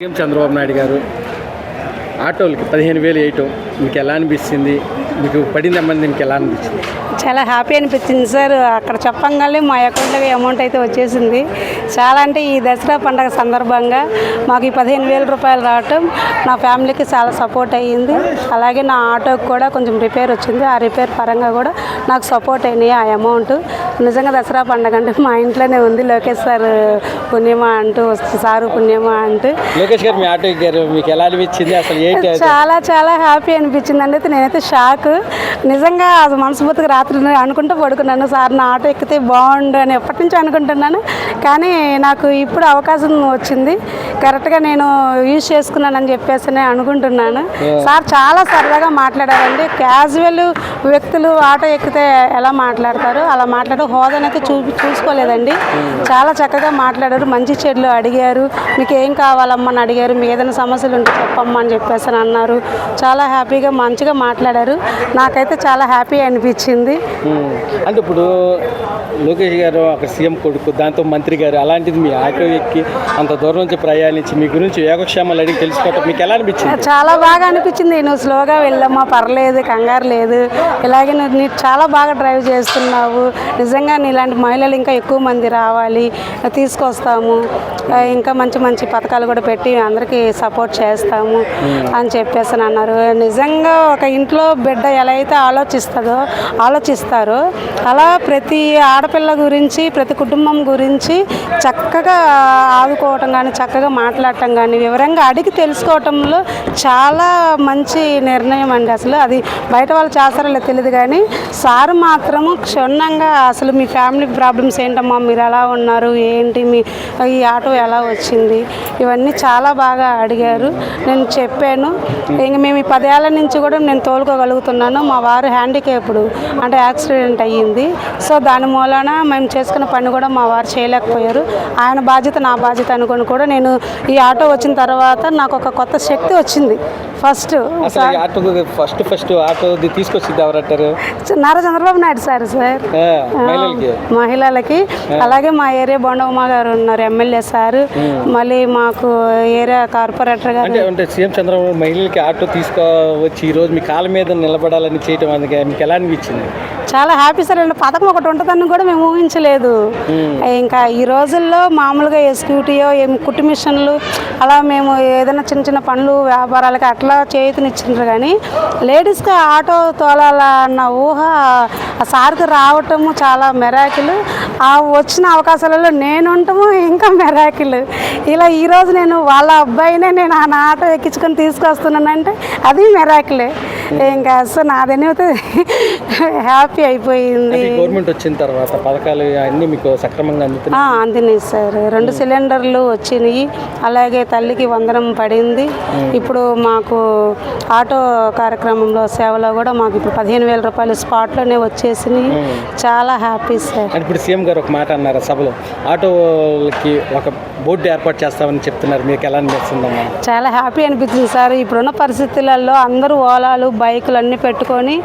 CM Chandrababu Naidu గారు ఆటోలకి పదిహేను వేలు వేయటం మీకు ఎలా అనిపిస్తుంది? మీకు పడింది అమ్మంది మీకు ఎలా అనిపించింది చాలా హ్యాపీ అనిపించింది సార్. అక్కడ చెప్పంగానే మా అకౌంట్లో అమౌంట్ అయితే వచ్చేసింది. చాలా అంటే ఈ దసరా పండగ సందర్భంగా మాకు ఈ పదిహేను వేల రూపాయలు రావటం నా ఫ్యామిలీకి చాలా సపోర్ట్ అయ్యింది. అలాగే నా ఆటోకి కూడా కొంచెం రిపేర్ వచ్చింది. ఆ రిపేర్ పరంగా కూడా నాకు సపోర్ట్ అయినాయి ఆ అమౌంట్. నిజంగా దసరా పండగ అంటే మా ఇంట్లోనే ఉంది లోకేష్ సార్ పుణ్యమా అంటూ వస్తుంది. సారు పుణ్యమా అంటూ. లోకేష్ గారు మీ ఆటో ఎక్కారు మీకు ఎలా అనిపించింది? అసలు ఏంటి అది? చాలా చాలా హ్యాపీ అనిపించింది. అండి అయితే నేనైతే షాక్. నిజంగా అది మనస్ఫూర్తిగా రాత్రి నేను అనుకుంటూ పడుకున్నాను. సార్ నా ఆటో ఎక్కితే బాగుండు అని ఎప్పటి నుంచో అనుకుంటున్నాను. కానీ నాకు ఇప్పుడు అవకాశం వచ్చింది. కరెక్ట్గా నేను యూజ్ చేసుకున్నానని చెప్పేసి నేను అనుకుంటున్నాను. సార్ చాలా సరదాగా మాట్లాడారండి. క్యాజువల్ వ్యక్తులు ఆటో ఎక్కితే ఎలా మాట్లాడతారు? అలా మాట్లాడే హోదానైతే చూ చూసుకోలేదండి. చాలా చక్కగా మాట్లాడారు. మంచి చెడులు అడిగారు. మీకు ఏం కావాలమ్మా? అని అడిగారు. మీ ఏదైనా సమస్యలు ఉంటే చెప్పమ్మా అని చెప్పేసి అని అన్నారు. చాలా హ్యాపీగా మంచిగా మాట్లాడారు. నాకైతే చాలా హ్యాపీ అనిపించింది. అంటే ఇప్పుడు లోకేష్ గారు అక్కడ సీఎం కొడుకు దాంతో మంత్రి గారు అలాంటిది మీ ఆటో ఎక్కి అంత దూరం నుంచి ప్రయాణించి మీ గురించి యోగక్షేమాలు అడిగి తెలుసుకోవటం మీకు ఎలా అనిపించింది? చాలా బాగా అనిపించింది. నువ్వు స్లోగా వెళ్ళమ్మా పర్లేదు కంగారు లేదు. ఇలాగే నువ్వు నీ చాలా బాగా డ్రైవ్ చేస్తున్నావు. నిజంగా నీలాంటి మహిళలు ఇంకా ఎక్కువ మంది రావాలి. తీసుకొస్తాము చేస్తాము. ఇంకా మంచి మంచి పథకాలు కూడా పెట్టి అందరికీ సపోర్ట్ చేస్తాము అని చెప్పేసి అని అన్నారు. నిజంగా ఒక ఇంట్లో బిడ్డ ఎలా అయితే ఆలోచిస్తుందో ఆలోచిస్తారో అలా ప్రతి ఆడపిల్ల గురించి ప్రతి కుటుంబం గురించి చక్కగా ఆదుకోవటం కానీ చక్కగా మాట్లాడటం కానీ వివరంగా అడిగి తెలుసుకోవటంలో చాలా మంచి నిర్ణయం అండి అసలు. అది బయట వాళ్ళు చేస్తారో లేదో తెలియదు కానీ సారు మాత్రము క్షుణ్ణంగా అసలు మీ ఫ్యామిలీ ప్రాబ్లమ్స్ ఏంటమ్మా మీరు ఎలా ఉన్నారు ఏంటి మీ ఈ ఆటో ఎలా వచ్చింది? ఇవన్నీ చాలా బాగా అడిగారు. నేను చెప్పాను. ఇంక మేము ఈ పదేళ్ళ నుంచి కూడా నేను తోలుకోగలుగుతున్నాను. మా వారు హ్యాండిక్యాప్డ్ అంటే యాక్సిడెంట్ అయ్యింది. సో దాని మూలాన మేము చేసుకున్న పని కూడా మా వారు చేయలేకపోయారు. ఆయన బాధ్యత నా బాధ్యత అనుకొని కూడా నేను ఈ ఆటో వచ్చిన తర్వాత నాకు ఒక కొత్త శక్తి వచ్చింది. ఫస్ట్ అసలు ఆటో ఫస్ట్ ఫస్ట్ ఆటోది తీసుకొచ్చింది ఎవరంటారు? Nara Chandrababu Naidu sir sir. మహిళలకి. అలాగే మా ఏరియా బొండమ్మ గారు ఉన్నారు ఎమ్మెల్యే సార్. మళ్ళీ మాకు ఏరియా కార్పొరేటర్ గారు. అంటే సీఎం చంద్రబాబు మహిళలకి ఆటో తీసుకొచ్చి ఈ రోజు మీ కాళ్ళ మీద నిలబడాలని చేయటం అందుకే మీకు ఎలా అనిపించింది? చాలా హ్యాపీ సార్. అండి పథకం ఒకటి ఉంటుందని కూడా మేము ఊహించలేదు. ఇంకా ఈ రోజుల్లో మామూలుగా ఎస్క్యూటీయో ఏం కుట్టు మిషన్లు అలా మేము ఏదైనా చిన్న చిన్న పనులు వ్యాపారాలకి అట్లా చేతినిచ్చిండ్రు కానీ లేడీస్కి ఆటో తోలాలా అన్న ఊహ సార్కి రావటము చాలా మెరాకిల్. ఆ వచ్చిన అవకాశాలలో నేను ఉండటము ఇంకా మెరాకిల్. ఇలా ఈరోజు నేను వాళ్ళ అబ్బాయినే నేను ఆ నా ఆటో ఎక్కించుకొని తీసుకొస్తున్నానంటే అది మెరాకిలే. ఇంకా అసలు నాదనేది హ్యాపీ అయిపోయింది. గవర్నమెంట్ వచ్చిన తర్వాత పథకాలు అన్నీ మీకు సక్రమంగా అందుతున్నాయి? అందినాయి సార్. రెండు సిలిండర్లు వచ్చినాయి. అలాగే తల్లికి వందనం పడింది. ఇప్పుడు మాకు ఆటో కార్యక్రమంలో సేవలో కూడా మాకు ఇప్పుడు పదిహేను వేల రూపాయలు స్పాట్లోనే వచ్చేసినాయి. చాలా హ్యాపీ సార్. అంటే ఇప్పుడు సీఎం గారు ఒక మాట అన్నారు సభలో? ఆటోలకి ఒక బోర్డు ఏర్పాటు చేస్తామని చెప్తున్నారు. మీకు ఎలా అనిపిస్తుందమ్మా చాలా హ్యాపీ అనిపించింది సార్. ఇప్పుడున్న పరిస్థితులలో అందరూ ఓలాలు బైకులు అన్నీ పెట్టుకొని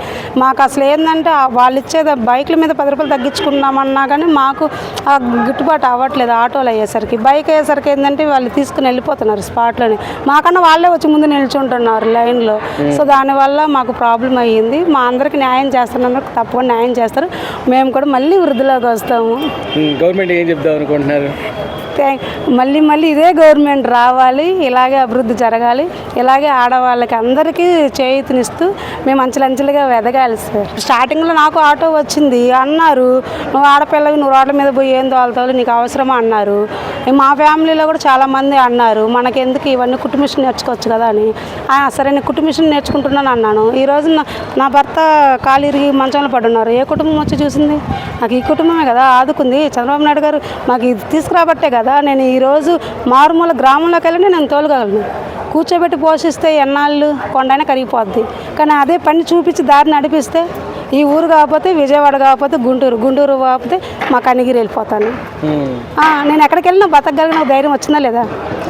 మాకు అసలు ఏంటంటే వాళ్ళు ఇచ్చేది బైకుల మీద పది రూపాయలు తగ్గించుకున్నామన్నా కానీ మాకు ఆ గిట్టుబాటు అవ్వట్లేదు ఆటోలు అయ్యేసరికి. బైక్ అయ్యేసరికి ఏంటంటే వాళ్ళు తీసుకుని వెళ్ళిపోతున్నారు స్పాట్లోనే. మాకన్నా వాళ్ళే వచ్చి ముందు నిల్చుంటున్నారు. లైన్లో. సో దానివల్ల మాకు ప్రాబ్లం అయ్యింది. మా అందరికి న్యాయం చేస్తున్నారు తప్పకుండా న్యాయం చేస్తారు. మేము కూడా మళ్ళీ వృద్ధిలోకి వస్తాము. గవర్నమెంట్ ఏం చెప్దాం అనుకుంటున్నారు? మళ్ళీ మళ్ళీ ఇదే గవర్నమెంట్ రావాలి ఇలాగే అభివృద్ధి జరగాలి ఇలాగే ఆడవాళ్ళకి అందరికీ చేయూతనిస్తూ మేము అంచెలంచెలుగా ఎదగాలి సార్. స్టార్టింగ్లో నాకు ఆటో వచ్చింది అన్నారు. నువ్వు ఆడపిల్లవి నువ్వు రోడ్ల మీద పోయి ఏం తోలుతావు నీకు అవసరమా? అన్నారు. మా ఫ్యామిలీలో కూడా చాలామంది అన్నారు మనకెందుకు ఇవన్నీ కుట్టు మిషన్ నేర్చుకోవచ్చు కదా అని. సరే నేను కుట్టు మిషన్ నేర్చుకుంటున్నాను అన్నాను. ఈ నా- భర్త కాలిరిగి మంచంలో పడున్నారు. ఏ కుటుంబం వచ్చి చూసింది? నాకు ఈ కుటుంబమే కదా ఆదుకుంది. చంద్రబాబు నాయుడు గారు మాకు ఇది తీసుకురాబట్టే కదా నేను ఈరోజు మారుమూల గ్రామంలోకి వెళ్ళి నేను తోలుగలను కూర్చోబెట్టి పోషిస్తే ఎన్నాళ్ళు కొండైనా కరిగిపోద్ది. కానీ అదే పని చూపించి దారి నడిపిస్తే ఈ ఊరు కాకపోతే విజయవాడ కాకపోతే గుంటూరు. గుంటూరు కాకపోతే మా కనిగిరి వెళ్ళిపోతాను. నేను ఎక్కడికి వెళ్ళినా బతకగలిగిన ధైర్యం వచ్చిందా లేదా?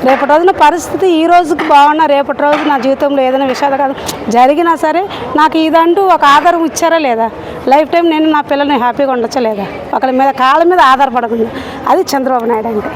రేపటి రోజున పరిస్థితి ఈ రోజుకి బాగున్నా రేపటి రోజు నా జీవితంలో ఏదైనా విషాదం జరిగినా సరే నాకు ఇదంటూ ఒక ఆధారం ఇచ్చారా లేదా? లైఫ్ టైం నేను నా పిల్లల్ని హ్యాపీగా ఉండొచ్చా లేదా? ఒకరి మీద కాళ్ళ మీద ఆధారపడకుండా. అది చంద్రబాబు నాయుడు అంటే.